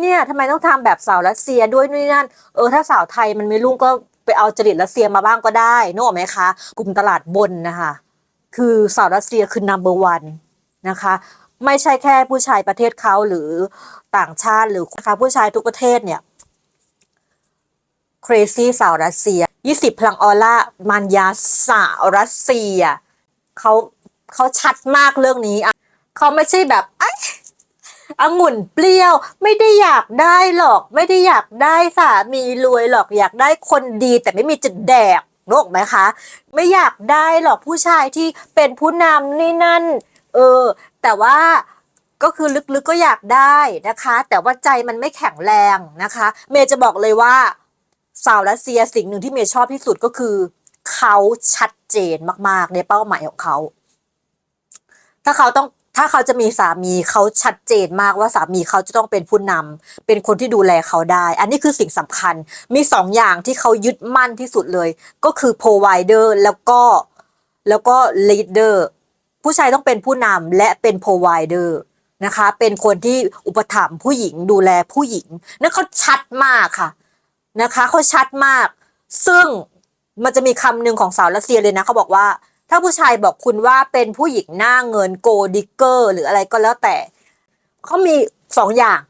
เนี่ยทำไมต้องทำแบบสาวรัสเซียด้วยนู่นนั่น เออถ้าสาวไทยมันไม่รุ่งก็ไปเอาจริตรัสเซียมาบ้างก็ได้นึกออกไหมคะ กลุ่มตลาดบนนะคะ คือสาวรัสเซียคือ number one นะคะ ไม่ใช่แค่ผู้ชายประเทศเขาหรือต่างชาติหรือนะคะผู้ชายทุกประเทศเนี่ย crazy สาวรัสเซีย 20 พลังออร่ามันยาสาวรัสเซียเขาเขาชัดมากเรื่องนี้อะเขาไม่ใช่แบบ องุ่นเปรี้ยว ไม่ได้อยากได้หรอก ไม่ได้อยากได้สามีรวยหรอกอยากได้คนดีแต่ไม่มีจุดแดกนึกออกไหมคะ ไม่อยากได้หรอกผู้ชายที่เป็นผู้นำนี่นั่น เออ แต่ว่าก็คือลึกๆก็อยากได้นะคะ แต่ว่าใจมันไม่แข็งแรงนะคะ เมย์จะบอกเลยว่าสาวรัสเซียสิ่งหนึ่งที่เมย์ชอบที่สุดก็คือ เขาชัดเจนมากๆ ในเป้าหมายของเขา ถ้าเขาต้อง ถ้าเขาจะมีสามีเขาชัดเจนมากว่าสามีเขาจะต้องเป็นผู้นำเป็นคนที่ดูแลเขาได้ อันนี้คือสิ่งสำคัญมีสองอย่างที่เขายึดมั่นที่สุดเลย ก็คือ provider แล้วก็แล้วก็ leader ผู้ชายต้องเป็นผู้นำและเป็น provider นะคะ เป็นคนที่อุปถัมภ์ผู้หญิงดูแลผู้หญิงนั่นเขาชัดมากค่ะนะคะเขาชัดมาก ซึ่งมันจะมีคำหนึ่งของสาวรัสเซียเลยนะเขาบอกว่า ถ้าผู้ชายบอกคุณว่าเป็นผู้หญิงหน้าเงินโกดิเกอร์ หรืออะไรก็แล้วแต่เขามีสองอย่าง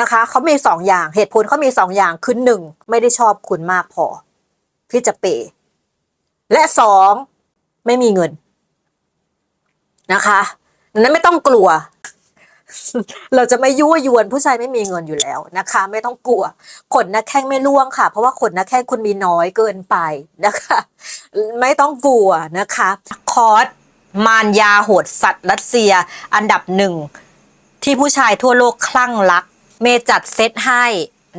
นะคะเขามีสองอย่างเหตุผลเขามีสองอย่างคือหนึ่งไม่ได้ชอบคุณมากพอ ที่จะเปย์และสองไม่มีเงินนะคะนั้นไม่ต้องกลัว เราจะไม่ยั่วยวนผู้ชายไม่มีเงินอยู่แล้วนะคะ ไม่ต้องกลัวขนหน้าแข้งไม่ร่วงค่ะ เพราะว่าขนหน้าแข้งคุณมีน้อยเกินไปนะคะ ไม่ต้องกลัวนะคะ คอร์สมารยาโหดสัตว์รัสเซีย อันดับหนึ่งที่ผู้ชายทั่วโลกคลั่งรัก เมจัดเซตให้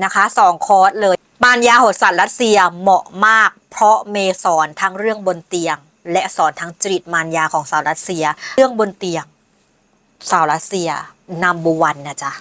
นะคะสองคอร์สเลยมารยาโหดสัตว์รัสเซียเหมาะมาก เพราะเมสอนทั้งเรื่องบนเตียง และสอนทั้งจริตมารยาของสาวรัสเซีย เรื่องบนเตียง สาวรัสเซียนัมเบอร์วันนะจ๊ะ